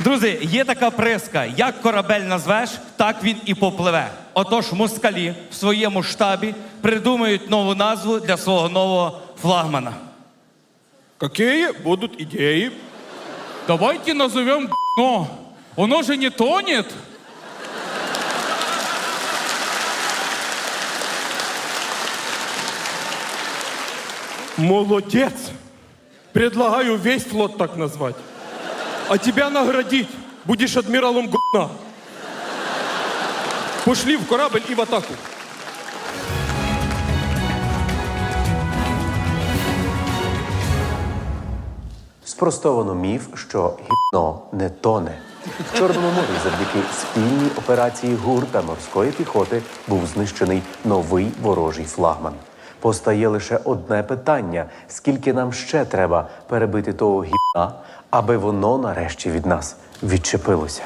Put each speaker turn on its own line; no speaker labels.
Друзі, є така приска: як корабель назвеш, так він і попливе. Отож, москалі в своєму штабі придумають нову назву для свого нового флагмана.
Какие будут идеи?
Давайте назовем но. Оно же не тонет.
Молодец! Предлагаю весь флот так назвать. А тебя наградить. Будешь адмиралом говна. Пошли в корабль и в атаку.
Спростовано міф, що гівно не тоне. В Чорному морі завдяки спільній операції ГУР та морської піхоти був знищений новий ворожий флагман. Постає лише одне питання: скільки нам ще треба перебити того гіна, аби воно нарешті від нас відчепилося.